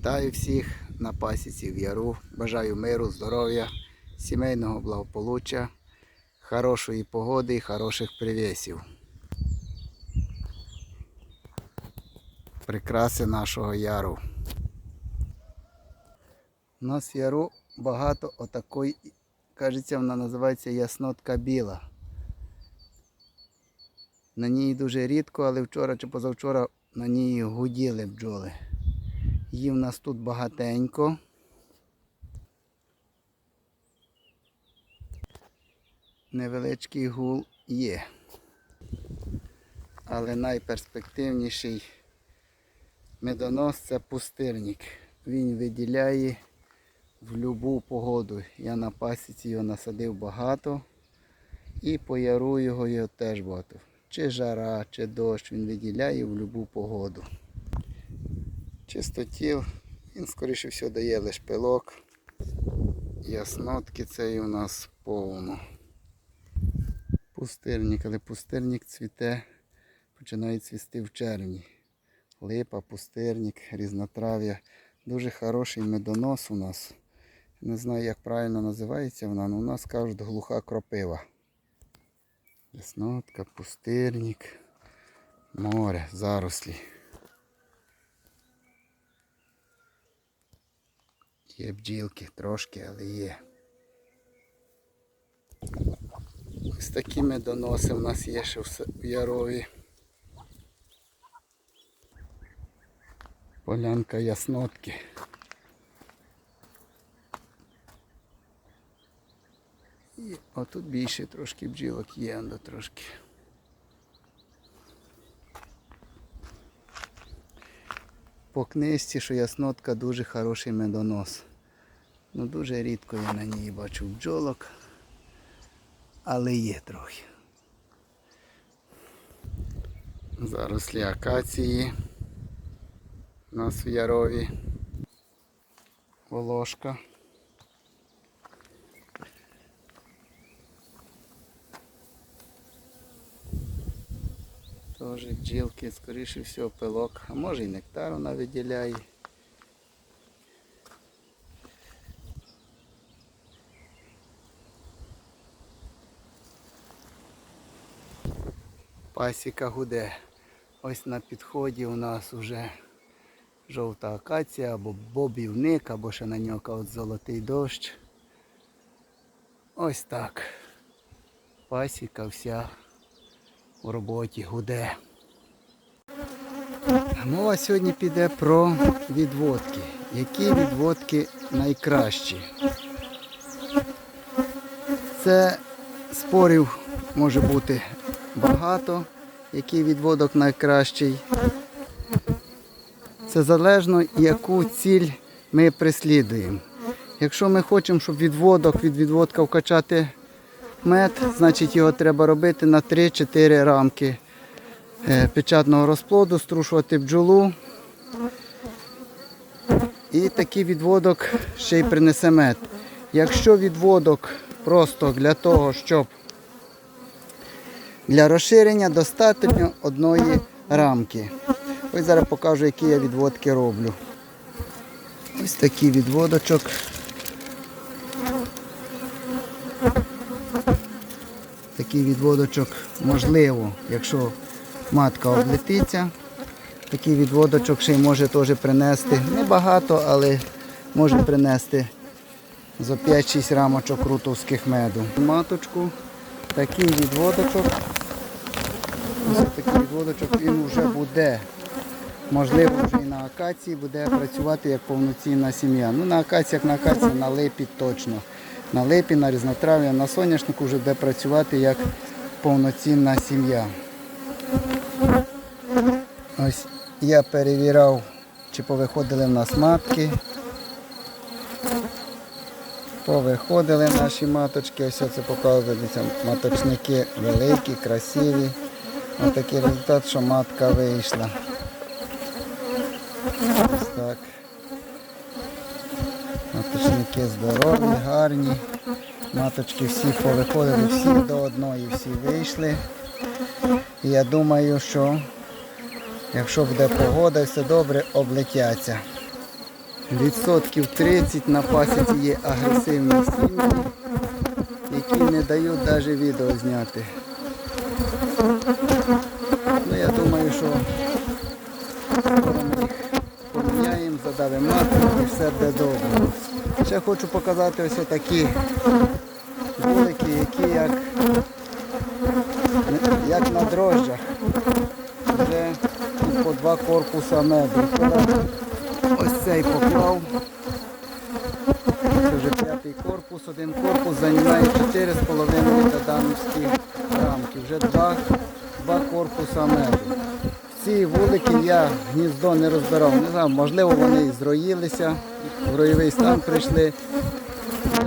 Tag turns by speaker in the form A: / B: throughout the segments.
A: Вітаю всіх на пасіці в Яру. Бажаю миру, здоров'я, сімейного благополуччя, хорошої погоди і хороших привісів. Прикраси нашого яру. У нас в яру багато отакої, кажеться, вона називається яснотка біла. На ній дуже рідко, але вчора чи позавчора на ній гуділи бджоли. Її в нас тут багатенько. Невеличкий гул є. Але найперспективніший медонос це пустирник. Він виділяє в будь-яку погоду. Я на пасіці його насадив багато. І по яру його, його теж багато. Чи жара, чи дощ, він виділяє в будь-яку погоду. Чистотіл, він скоріше всього дає лише пилок. Яснотки це і у нас повно. Пустирник, але пустирник цвіте, починає цвісти в червні. Липа, пустирник, різнотрав'я. Дуже хороший медонос у нас. Не знаю, як правильно називається вона, але у нас кажуть глуха кропива. Яснотка, пустирник, море, зарослі. Є бджілки трошки, але є. Ось такі медоноси в нас є ще в Ярові. Полянка яснотки. І отут більше трошки бджілок є, ando трошки. По книжці, що яснотка дуже хороший медонос. Ну дуже рідко я на ній бачу бджолок, але є трохи. Зарослі акації. У нас в Ярові. Волошка. Теж бджілки, скоріше всього, пилок, а може і нектар вона виділяє. Пасіка гуде. Ось на підході у нас вже жовта акація або бобівник, або ще на нього от золотий дощ. Ось так. Пасіка вся у роботі гуде. Мова сьогодні піде про відводки. Які відводки найкращі? Це спорів може бути багато, який відводок найкращий. Це залежно, яку ціль ми преслідуємо. Якщо ми хочемо, щоб відводок від відводка вкачати мед, значить його треба робити на 3-4 рамки е, печатного розплоду, струшувати бджолу. І такий відводок ще й принесе мед. Якщо відводок просто для того, щоб для розширення достатньо одної рамки. Ось зараз покажу, які я відводки роблю. Ось такий відводочок. Такий відводочок можливо, якщо матка облетиться. Такий відводочок ще й може теж принести небагато, але може принести за 5-6 рамочок рутовських меду. Маточку, такий відводочок. Ось такий відводочок він вже буде. Можливо, вже і на акації буде працювати як повноцінна сім'я. Ну, на акації, як на акації, на липі точно. На липі, на різнотрав'я, на соняшнику вже буде працювати як повноцінна сім'я. Ось я перевіряв, чи повиходили в нас матки. Повиходили наші маточки, ось це показується, маточники великі, красиві. Ось такий результат, що матка вийшла. Ось так. Маточники здорові, гарні. Маточки всі повиходили, всі до одної, всі вийшли. І я думаю, що якщо буде погода все добре, облетяться. Відсотків 30 на пасіці є агресивні сім'ї, які не дають навіть відео зняти. Ну я думаю, що ми їх поміняємо, задавимо матку і все буде добре. Ще хочу показати ось такі вулики, які як, як на дрожжах. Вже по два корпуса меду. Ось цей поклав. Це вже п'ятий корпус. Один корпус займає 4,5 додановські рамки. Вже два, два корпуса меду. Ці вулики я гніздо не розбирав. Не знаю, можливо вони зроїлися, в роєвий стан прийшли.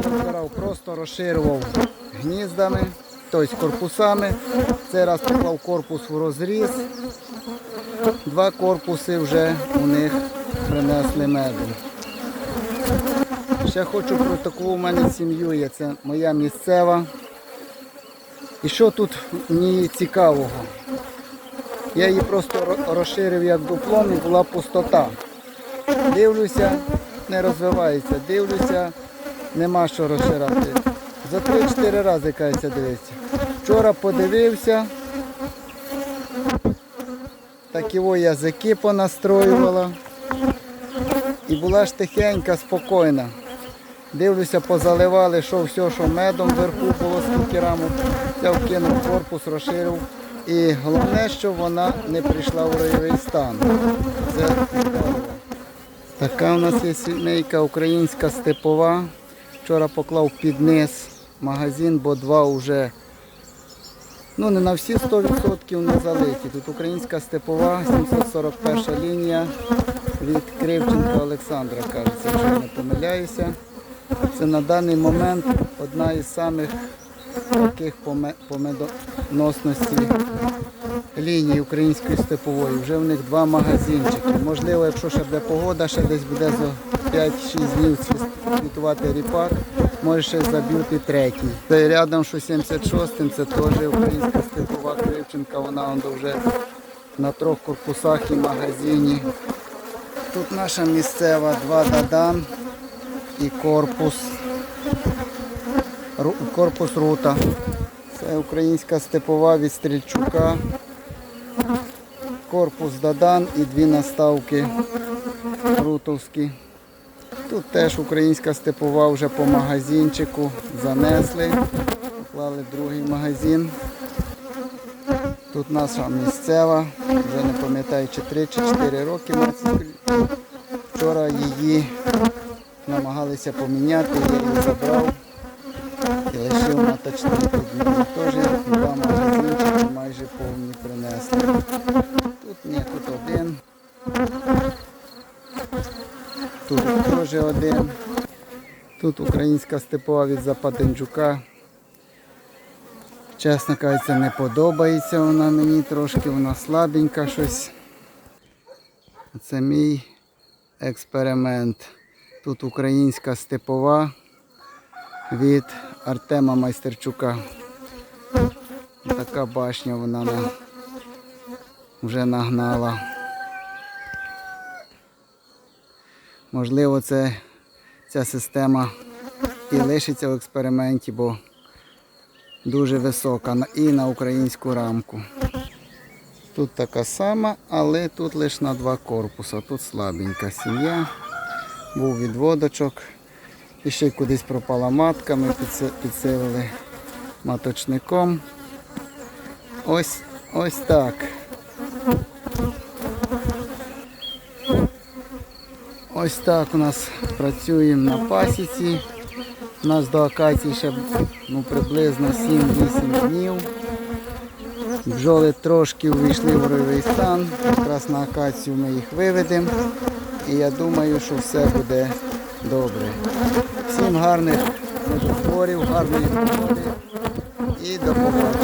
A: Розбирав, просто розширював гніздами, тобто корпусами. Цей раз поклав корпус в розріз. Два корпуси вже у них принесли меду. Ще хочу про таку у мене сім'ю є. Це моя місцева. І що тут мені цікавого? Я її просто розширив як дуплом і була пустота. Дивлюся, не розвивається. Дивлюся, нема що розширати. За 3-4 рази кається дивиться. Вчора подивився, так його язики понастроювала. І була ж тихенька, спокійна. Дивлюся, позаливали, що все, що медом вверху було скільки рамок. Я вкинув корпус, розширив. І головне, що вона не прийшла в ройовий стан. Це. Така у нас є сімейка українська степова. Вчора поклав під низ магазин, бо два вже ну, не на всі 100% не залиті. Тут українська степова, 741 лінія від Кривченка Олександра, кажеться, якщо я не помиляюся. Це на даний момент одна із самих таких по ме- по медоносності ліній української степової. Вже в них два магазинчики. Можливо, якщо ще буде погода, ще десь буде за 5-6 днів квітувати ріпак, може ще заб'ють і третій. Це рядом, що 76-м, це теж українська степова Кривченка, вона вже на трьох корпусах і магазині. Тут наша місцева, два дадан і корпус. Корпус рута. Це українська степова від Стрільчука. Корпус Дадан і дві наставки рутовські. Тут теж українська степова вже по магазинчику занесли. Поклали другий магазин. Тут наша місцева, вже не пам'ятаю, чи 3 чи 4 роки. Вчора її намагалися поміняти, я її забрав і лишив на точний підмін. Теж два магазинчики майже повні принесли. Тут ні, тут один. Тут теж один. Тут українська степова від Западенджука. Чесно кажучи, не подобається вона мені трошки, вона слабенька щось. Це мій експеримент. Тут українська степова від Артема Майстерчука. Така башня вона на- вже нагнала. Можливо, це, ця система і лишиться в експерименті, бо дуже висока і на українську рамку. Тут така сама, але тут лише на два корпуси. Тут слабенька сім'я. Був відводочок. І ще кудись пропала матка, ми підси- підсилили маточником. Ось ось так. Ось так у нас працюємо на пасіці. У нас до акації ще ну, приблизно 7-8 днів. Бджоли трошки увійшли в ройовий стан. Якраз на акацію ми їх виведемо. І я думаю, що все буде добре. Всім гарних творів, гарної погоди і до побачення.